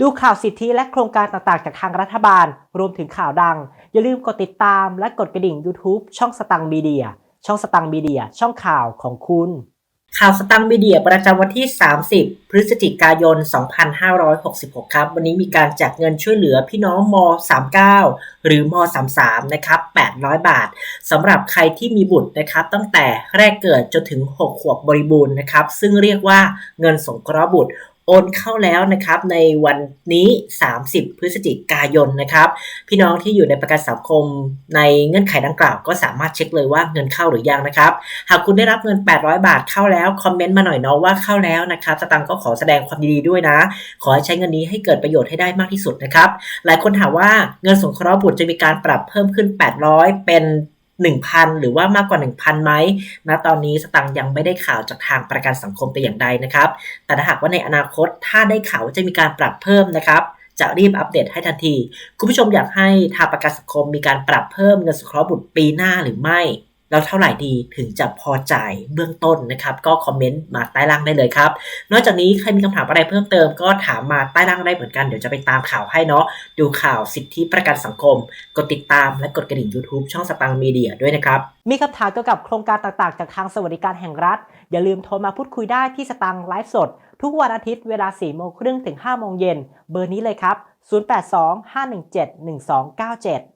ดูข่าวสิทธิและโครงการต่างๆ จากทางรัฐบาล รวมถึงข่าวดัง อย่าลืมกดติดตามและกดกระดิ่ง YouTube ช่องสตังมีเดีย ช่องสตังมีเดีย ช่องข่าวของคุณ ข่าวสตังมีเดียประจำวันที่ 30 พฤศจิกายน 2566 ครับ วันนี้มีการแจกเงินช่วยเหลือพี่น้องม 39 หรือม 33 นะครับ 800 บาทสำหรับใครที่มีบุตรนะครับ ตั้งแต่แรกเกิดจนถึง 6 ขวบบริบูรณ์นะครับ ซึ่งเรียกว่าเงินสงเคราะห์บุตร โอนเข้าแล้วนะครับในวันนี้ 30 พฤศจิกายนนะครับ พี่น้องที่อยู่ในประกันสังคมในเงื่อนไขดังกล่าวก็สามารถเช็คเลยว่าเงินเข้าหรือยังนะครับ หากคุณได้รับเงิน 800 บาทเข้าแล้ว คอมเมนต์มาหน่อยเนาะว่าเข้าแล้วนะครับสตังค์ก็ขอแสดงความดีด้วยนะ ขอให้ใช้เงินนี้ให้เกิดประโยชน์ให้ได้มากที่สุดนะครับ หลายคนถามว่าเงินสงเคราะห์บุตรจะมีการปรับเพิ่มขึ้น 800 เป็น 1,000 หรือว่ามากกว่า 1,000ไหมณตอนนี้สตังค์ยังไม่ได้ข่าวจากทางประกันสังคมแต่อย่างใดนะครับ แต่ถ้าหากว่าในอนาคตถ้าได้ข่าวจะมีการปรับเพิ่มนะครับจะรีบอัปเดตให้ทันที คุณผู้ชมอยากให้ทางประกันสังคมมีการปรับเพิ่มเงินสงเคราะห์บุตรปีหน้าหรือไม่ แล้วเท่าไหร่ดีถึงจะพอจ่ายเบื้องต้นนะครับ ก็คอมเมนต์มาใต้ล่างได้เลยครับ นอกจากนี้ใครมีคำถามอะไรเพิ่มเติมก็ถามมาใต้ล่างได้เหมือนกัน เดี๋ยวจะไปตามข่าวให้เนาะดูข่าวสิทธิประกันสังคม กดติดตามและกดกระดิ่ง YouTube ช่องสตังมีเดียด้วยนะครับ มีคำถามเกี่ยวกับโครงการต่างๆ จากทางสวัสดิการแห่งรัฐ อย่าลืมโทรมาพูดคุยได้ที่สตังค์ไลฟ์สด ทุกวันอาทิตย์เวลา4โมงครึ่งถึง5โมงเย็นเบอร์นี้เลยครับ 0825171297